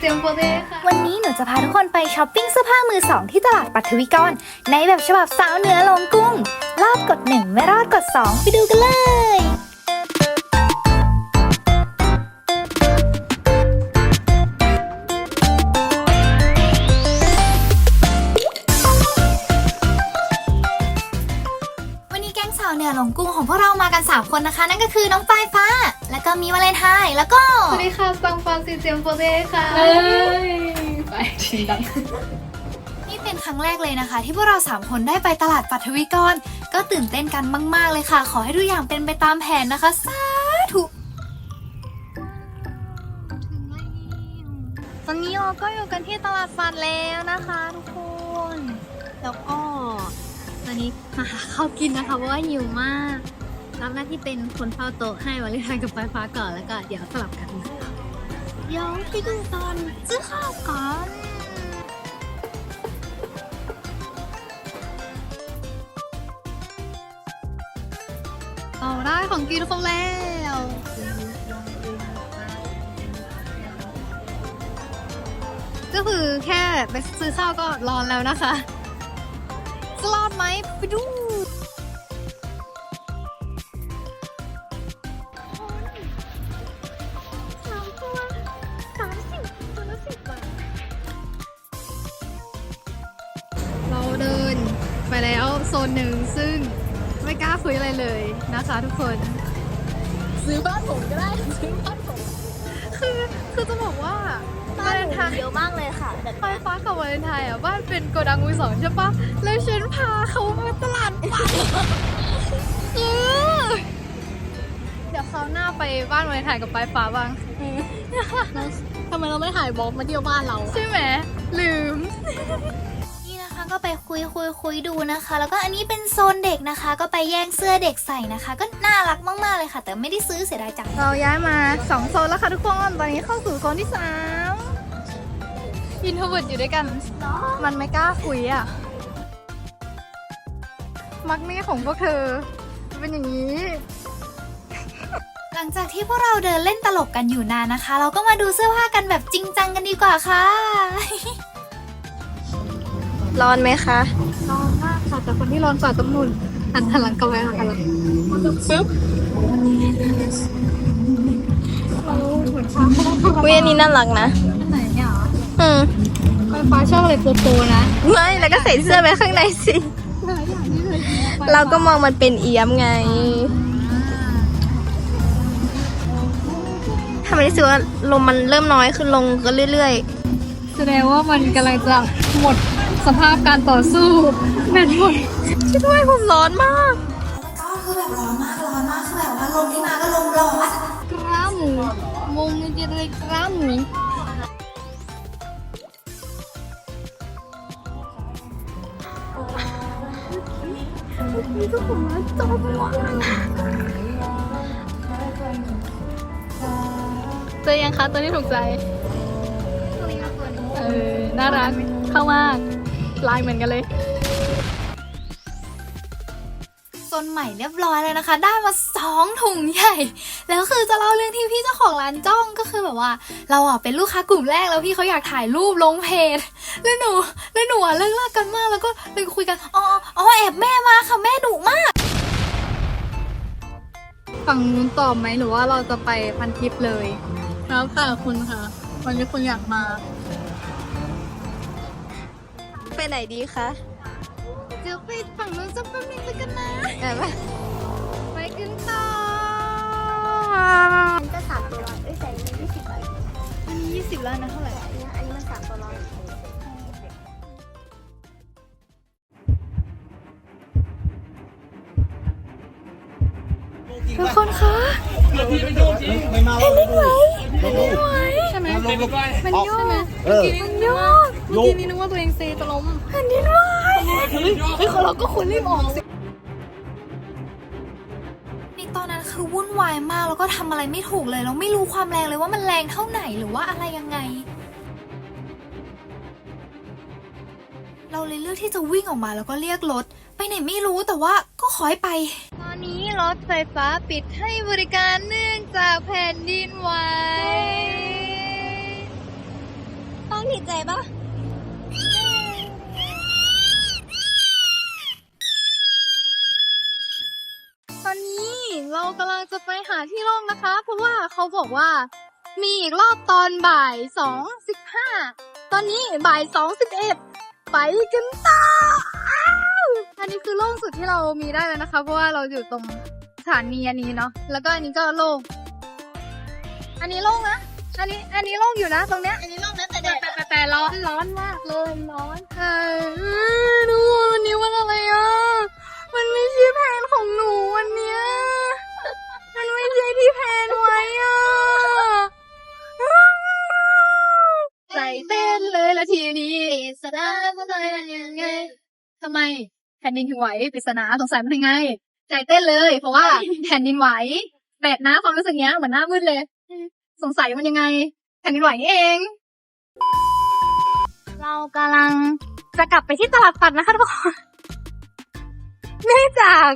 เจียมโปเต้ค่ะ วันนี้หนูจะพาทุกคนไปช้อปปิ้งเสื้อผ้ามือสองที่ตลาดปัทวิกร ในแบบฉบับสาวเหนือลงกุ้ง รอดกดหนึ่งไม่รอดกดสองไปดูกันเลยวันนี้แก๊งสาวเหนือหลงกุ้งของพวกเรามากัน 3 คนนะคะ นั่นก็คือน้องปลายฟ้า แล้วก็มีวาเลนไทน์แล้วก็ สวัสดีค่ะซังฟานซีเจียมโปเต้ค่ะเอ้ยไปชิงดังนี่เป็นครั้งแรกเลยนะคะ ที่พวกเราสามคนได้ไปตลาดปัทวิกร ก็ตื่นเต้นกันมาก ๆ เลยค่ะ ขอให้ทุกอย่างเป็นไปตามแผนนะคะสาธุตอนนี้เราก็อยู่กันที่ตลาดปัดแล้วนะคะทุกคน แล้วก็ตอนนี้มาหาข้าวกินนะคะเพราะว่าหิวมาก รับหน้าที่เป็นคนเฝ้าโต๊ะให้วาเลนไทน์กับปลายฟ้าก่อนแล้วก็เดี๋ยวสลับกัน เดี๋ยวไปดูตอนซื้อข้าวก่อนเอาได้ของกินครบแล้วก็คือแค่ไปซื้อข้าวก็ร้อนแล้วนะคะจะรอดไหมไปดู นหนึ่งซึ่งไม่กล้าคุยอะไรเลยนะคะทุกคน ซื้อบ้านผมก็ได้ซื้อบ้านผมคือคือจะบอกว่าบ้านหนูเยอะมากเลยค่ะแบบไฟฟ้ากับวาเลนไทน์อะบ้านเป็นโกดังมือสองใช่ปะแล้วฉันพาเขามาตลาดปัดเออเดี๋ยวเขาวหน้าไปบ้านวาเลนไทน์กับไฟฟ้าบ้าง ทำไมเราไม่ถ่ายบล็อกมาเที่ยวบ้านเรา ใช่ไหมลืม นี่นะคะก็ไปคุยคุยคุยดูนะคะ แล้วก็อันนี้เป็นโซนเด็กนะคะ ก็ไปแย่งเสื้อเด็กใส่นะคะ ก็น่ารักมากๆเลยค่ะ แต่ไม่ได้ซื้อเสียดายจังเราย้ายมาสองโซนแล้วค่ะทุกคน ตอนนี้เข้าสู่โซนที่สามอินโทรเวิร์ดอยู่ด้วยกัน มันไม่กล้าคุยอะ มักนี่ของพวกเธอ เป็นอย่างนี้หลังจากที่พวกเราเดินเล่นตลกกันอยู่นานนะคะ เราก็มาดูเสื้อผ้ากันแบบจริงจังกันดีกว่าค่ะ ร้อนไหมคะร้อนมากค่ะแต่คนที่ร้อนกว่าต้องนุ่นหันหันหลังกลับไปหันหลังปึ๊บวิอันนี้น่ารักนะอันไหนเนี่ยเหรออืมไฟฟ้าชอบอะไรโปโปนะ ไม่ แล้วก็ใส่เสื้อไปข้างในสิหลายอย่างนี่เลยเราก็มองมันเป็นเอี้ยมไงทำไมรู้สึกว่าลมมันเริ่มน้อยขึ้นลงก็เรื่อยแสดงว่ามันกำลังจะหมด สภาพการต่อสู้แบตหมดๆคิดว่าผมร้อนมาก ก็คือแบบร้อนมากร้อนมากคือแบบว่าลมที่มาก็ลมร้อนกราหมูมงนี่จะเลยกราหมูเจอยังคะตัวที่ถูกใจ เออ น่ารัก เข้ามาก ลายเหมือนกันเลยโซนใหม่เรียบร้อยเลยนะคะ ได้มาสองถุงใหญ่ แล้วคือจะเล่าเรื่องที่พี่เจ้าของร้านจ้องก็คือแบบว่า เราอะเป็นลูกค้ากลุ่มแรกแล้วพี่เขาอยากถ่ายรูปลงเพจแล้วหนูแล้วหนูอะเลิกลากกันมากแล้วก็เลยคุยกันอ๋ออ๋อแอบแม่มาค่ะแม่ดุมากฝั่งนู้นตอบไหมหรือว่าเราจะไปพันทิปเลย แล้วแต่คุณค่ะ วันนี้คุณอยากมา ไปไหนดีคะเดี๋ยวไปฝั่งนู้นสักแป๊บนึงแล้วกันนะแอบไปไปกันต่อมันก็สามตัวร้อยเอ้ยใส่ยี่สิบบาทอันนี้ยี่สิบแล้วนะเท่าไหร่อันนี้อันนี้มันสามตัวร้อยทุกคนคะแผ่นดินไหวแผ่นดินไหวใช่ไหมมันโยกเออมันโยกเมื่อกี้นี้นึกว่าตัวเองเซจะล้มแผ่นดินไหวเฮ้ยเฮ้ยเราก็ควรรีบออกสิในตอนนั้นคือวุ่นวายมากแล้วก็ทำอะไรไม่ถูกเลยเราไม่รู้ความแรงเลยว่ามันแรงเท่าไหนหรือว่าอะไรยังไง เราเลยเลือกที่จะวิ่งออกมาแล้วก็เรียกรถ ไปไหนไม่รู้แต่ว่าก็ขอให้ไป ตอนนี้รถไฟฟ้าปิดให้บริการเนื่องจากแผ่นดินไหว ผิดใจปะตอนนี้เรากำลังจะไปหาที่ร่มนะคะ เพราะว่าเขาบอกว่า มีอีกรอบตอนบ่ายสองสิบห้าตอนนี้บ่ายสองสิบเอ็ดไปกันต่ออ้าวอันนี้คือโล่งสุดที่เรามีได้แล้วนะคะ เพราะว่าเราอยู่ตรงสถานีอันนี้เนาะแล้วก็อันนี้ก็โล่งอันนี้โล่งนะอันนี้อันนี้โล่งอยู่นะ ตรงเนี้ยอันนี้ลงนะ แต่แต่แต่ร้อนร้อนมากเลยร้อนเออดูวันนี้วันอะไรอะ มันไม่ใช่แผนของหนูวันเนี้ย มันไม่ใช่ที่แผนไว้อะ ใจเต้นเลยละทีนี้สดาสดายังไงทำไมแผ่นดินถึงไหวปริศนาสงสัยมันยังไง ใจเต้นเลย เพราะว่าแผ่นดินไหวแบบนะความรู้สึกเนี้ยเหมือนหน้ามืดเลย สงสัยมันยังไงแผ่นดินไหวนี่เอง เรากำลังจะกลับไปที่ตลาดปัดนะคะทุกคนเนื่องจาก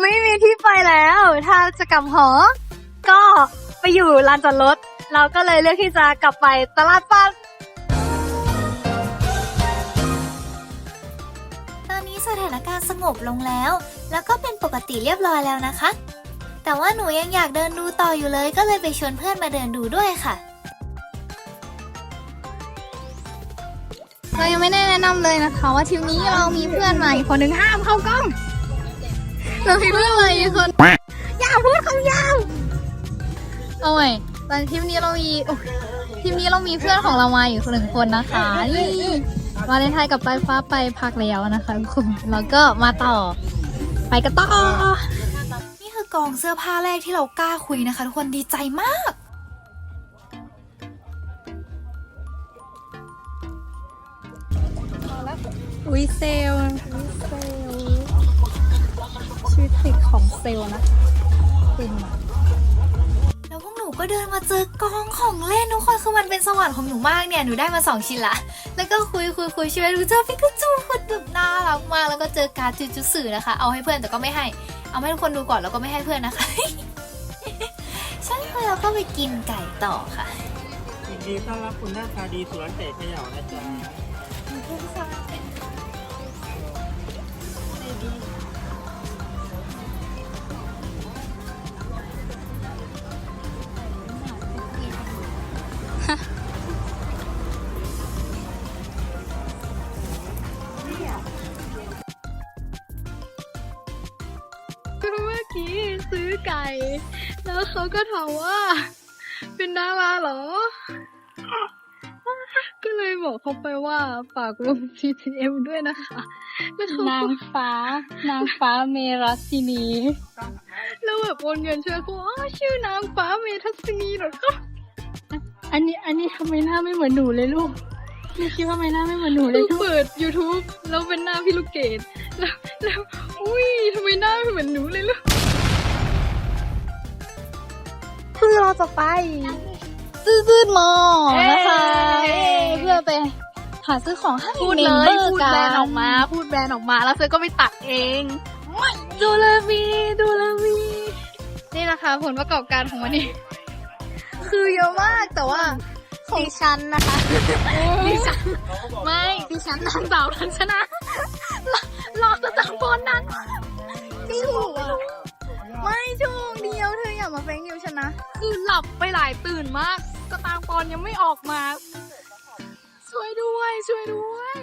ไม่มีที่ไปแล้ว ถ้าจะกลับหอ ก็ไปอยู่ลานจอดรถ เราก็เลยเลือกที่จะกลับไปตลาดปัด ตอนนี้สถานการณ์สงบลงแล้ว แล้วก็เป็นปกติเรียบร้อยแล้วนะคะ แต่ว่าหนูยังอยากเดินดูต่ออยู่เลย ก็เลยไปชวนเพื่อนมาเดินดูด้วยค่ะ เรายังไม่ได้แนะนำเลยนะคะ ว่าทริปนี้เรามีเพื่อนมาอีกคนหนึ่งห้ามเข้ากล้อง เรามีเพื่อนมาอีกคนอย่าพูดคำหยาบเอาไว้ตอนทริปนี้เรามีโอ้ยทริปนี้เรามีเพื่อนของเรามาอีกคนหนึ่งคนนะคะนี่วาเลนไทน์กับปลายฟ้าไปพักแล้วนะคะทุกคนแล้วก็มาต่อ ไปกันต่อ นี่คือกองเสื้อผ้าแรกที่เรากล้าคุยนะคะ ทุกคนดีใจมาก อุ้ยเซลล์เซลล์ชีวิตติดของเซลล์นะเป็นแล้วพวกหนูก็เดินมาเจอกองของเล่นทุกคนคือมันเป็นสวรรค์ของหนูมากเนี่ยหนูได้มาสองชิ้นละ แล้วก็คุยคุยคุยช่วยดูเจอพิกาจูคนแบบน่ารักมากแล้วก็เจอการ์ดจูจูสื่อนะคะ เอาให้เพื่อนแต่ก็ไม่ให้ เอาให้ทุกคนดูก่อนแล้วก็ไม่ให้เพื่อนนะคะใช่ค่ะแล้วก็ไปกินไก่ต่อค่ะยินดีต้อนรับคุณหน้าตาดีสุรเตะเขย่านะจ๊ะคื อเมื่อกี้ซื้อไก่ แล้วเขาก็ถามว่า เป็นดาราเหรอ บอกเขาไปว่าฝากลง GTM ด้วยนะคะแล้วเขานางฟ้า นางฟ้าเมรัสินีแล้วแบบโอนเงินช่วยเขาอ๋อชื่อนางฟ้าเมทัศนีเหรอคะอันนี้อันนี้ทำไมหน้าไม่เหมือนหนูเลยลูกนี่คิดว่าทำไมหน้าไม่เหมือนหนูเลยลูกลูกเปิด YouTube แล้วเป็นหน้าพี่ลูกเกดแล้วแล้วอุ้ยทำไมหน้าไม่เหมือนหนูเลยลูกคือเราจะไป ซื่อๆมอนะคะเอ้ยเพื่อไปหาซื้อของให้พูดเมเลมย เบอร์พูดกัแบรนนด์ออกมา พูดแบรนด์ออกมา แล้วเธอก็ไปตัดเอง ดูเลมีดูเลมี นี่นะคะผลประกอบการของวันนี้ คือเยอะมากแต่ว่าของฉันนะคะดิฉันไม่ดิฉันนางสาวทันชนะรอรอสแตางค์บอลนั้นไม่ถูกอะไม่ช่วงเดียวเธออย่ามาเฟงนิวฉันนะ คือหลับไปหลายตื่นมาก สตางค์บอลยังไม่ออกมา ช่วยด้วยช่วยด้วย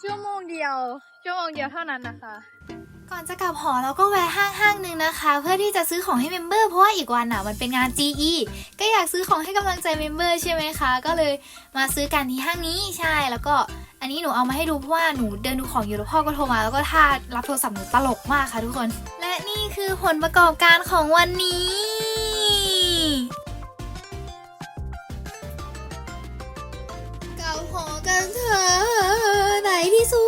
ชั่วโมงเดียวชั่วโมงเดียวเท่านั้นนะคะ ก่อนจะกลับหอเราก็แวะห้างห้างหนึ่งนะคะ เพื่อที่จะซื้อของให้เมมเบอร์เพราะว่าอีกวันอะมันเป็นงาน GE ก็อยากซื้อของให้กำลังใจเมมเบอร์ใช่ไหมคะ ก็เลยมาซื้อกันที่ห้างนี้ใช่แล้วก็อันนี้หนูเอามาให้ดูเพราะว่าหนูเดินดูของอยู่แล้วพ่อก็โทรมา แล้วก็ท่ารับโทรศัพท์หนูตลกมากค่ะทุกคน และนี่คือผลประกอบการของวันนี้ ไหนที่สุ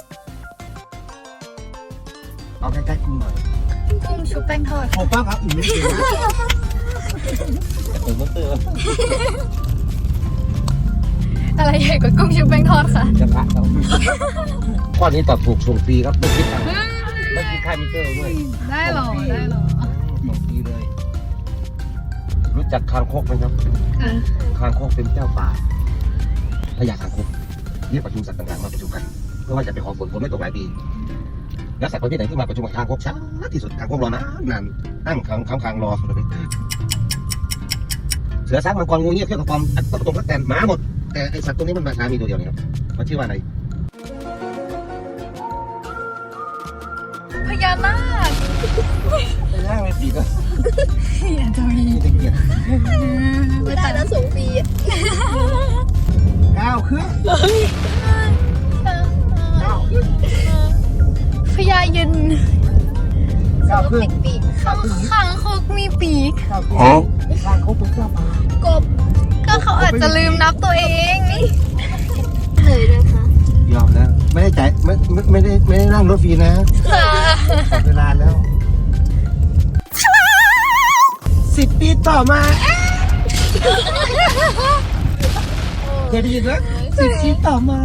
ดเอาใกล้ๆคุณหน่อยกุ้งชุบแป้งทอดขอบป้าครับอีกนิดเดียวผมก็เตือนอะไรใหญ่กว่ากุ้งชุบแป้งทอดค่ะกระทะครับข้อนี้ตอบถูกส่งฟรีครับไม่คิดตังค์ไม่คิดค่ามิเตอร์ด้วยได้หรอได้หรอส่งฟรีเลย รู้จักคางคกไหมครับค่ะคางคกเป็นเจ้าป่าพญาคางคก เรียกประชุมสัตว์ต่างๆมาประชุมกันเพื่อว่าจะไปขอฝนฝนไม่ตกหลายปีแล้วสัตว์ประเภทไหนที่มาประชุมกับคางคกช้าที่สุดคางคกรอนานนานนั่งคางคางคางรอเสือซักมังกรงูเงี้ยเขี้ยวกระปอมอันก็ตรงก็แต่หมาหมดแต่ไอสัตว์ตัวนี้มันมาช้ามีตัวเดียวนี่ครับมันชื่อว่าอะไรพญานาคไม่ย่างไม่ปีก็อย่าจะมีมีแต่เกียรติไม่ได้แล้วสูงปี ก้าวขึ้นพญาเย็นก้าวขึ้นปีกก้าวขึ้นคางคกมีปีกก้าวขึ้นคางคกเป็นเจ้าป่ากบก็เขาอาจจะลืมนับตัวเองเลยนะคะยอมแล้ว ไม่ได้จ่ายไม่ไม่ไม่ได้ไม่ได้นั่งรถฟรีนะหมดเวลาแล้วสิบปีต่อมา เคยได้ยินไหมสิบปีต่อมา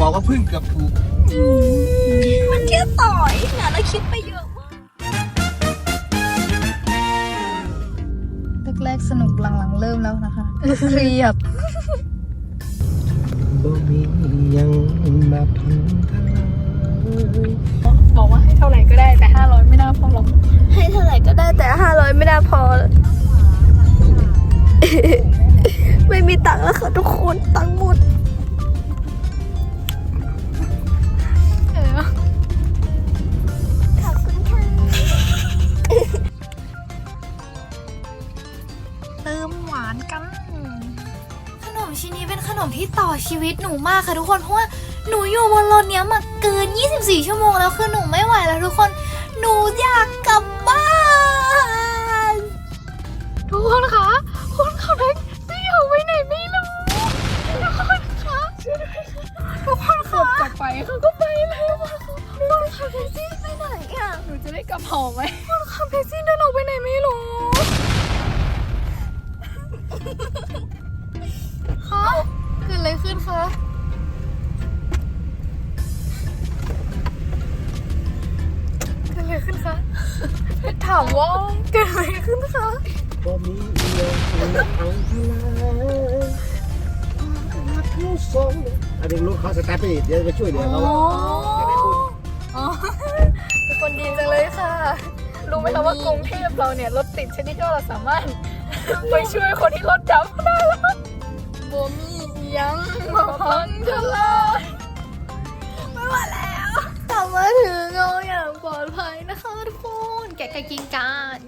บอกว่าเพึ่งเกือบถูก มันแค่ต่อยนะแล้วคิดไปเยอะมากแรกๆสนุกหลังๆเริ่มแล้วนะคะ เครียด บ่มียังมาพังทลายบอกว่าให้เท่าไหร่ก็ได้แต่ห้าร้อยไม่น่าพอหรอกให้เท่าไหร่ก็ได้แต่ห้าร้อยไม่ได้พอ ม่มีตังค์แล้วค่ะทุกคนตังค์หมดขอบคุณค่ะเติมหวานกัน ขนมชิ้นนี้เป็นขนมที่ต่อชีวิตหนูมากค่ะทุกคนเพราะว่าหนูอยู่บนรถเนี้ยมาเกิน 24 ชั่วโมงแล้วคือหนูไม่ไหวแล้วทุกคน หนูอยากกลับบ้าน ทุกคนคะ เขาก็ไปแล้วอะคนขับแท็กซี่ไปไหนอะหนูจะได้กลับหอไหมคนขับแท็กซี่เดินออกไปไหนไม่รู้คะเกิดอะไรขึ้นคะ เกิดอะไรขึ้นคะ ถามว่าเกิดอะไรขึ้นคะบ่มียังมาพังทลายรักทั้งสอง อันนี้ลูกเขาสตาร์ทไปอีกเดี๋ยวไปช่วยเหลือเขาจะได้บุญทุกคนดีจังเลยค่ะ รู้ไหมคะว่ากรุงเทพเราเนี่ยรถติดชนิดที่เราสามารถ ไปช่วยคนที่รถจับได้แล้วโบมียังมาพังทลายกลับมาถึงเราอย่างปลอดภัยนะคะทุกคน แกะกะกินกัน